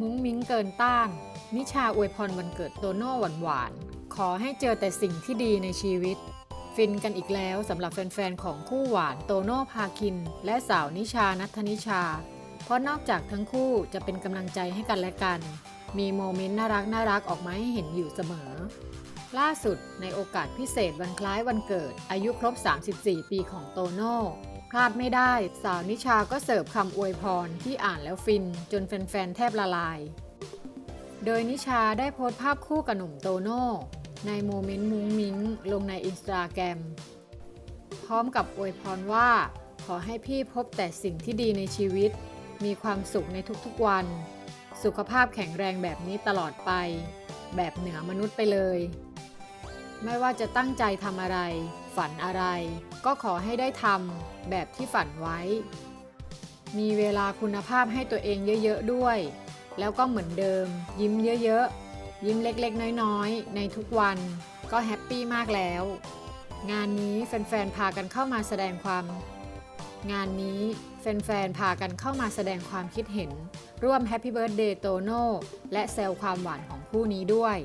มุ้งมิ้งเกินต้าน นิชาอวยพรวันเกิดโตโน่หวานๆ ขอให้เจอแต่สิ่งที่ดีในชีวิต ฟินกันอีกแล้วสำหรับแฟนๆ ของคู่หวานโตโน่พาคิน และสาวนิชานัทนิชา เพราะนอกจากทั้งคู่จะเป็นกำลังใจให้กันและกัน มีโมเมนต์น่ารักน่ารักออกมาให้เห็นอยู่เสมอ ล่าสุดในโอกาสพิเศษวันคล้ายวันเกิด อายุครบ 34 ปีของโตโน่ พลาดไม่ได้ สาวนิชาก็เสิร์ฟคำอวยพรที่อ่านแล้วฟิน จนแฟนๆ แทบละลาย โดยนิชาได้โพสต์ภาพคู่กับหนุ่มโตโน่ในโมเมนต์มุ้งมิ้งลงในอินสตาแกรมพร้อมกับอวยพรว่า ขอให้พี่พบแต่สิ่งที่ดีในชีวิต มีความสุขในทุกๆวัน สุขภาพแข็งแรงแบบนี้ตลอดไป แบบเหนือมนุษย์ไปเลย ไม่ว่าจะตั้งใจทำอะไร ฝันอะไร ก็ขอให้ได้ทำแบบที่ฝันไว้ มีเวลาคุณภาพให้ตัวเองเยอะๆด้วย แล้วก็เหมือนเดิม ยิ้มเยอะๆ ยิ้มเล็กๆ น้อยๆ ในทุกวันก็แฮปปี้มากแล้ว งานนี้แฟนๆ พากันเข้ามาแสดงความ งานนี้แฟนๆ พากันเข้ามาแสดงความคิดเห็น ร่วมแฮปปี้เบิร์ดเดย์โตโน่และแซวความหวานของคู่นี้ด้วย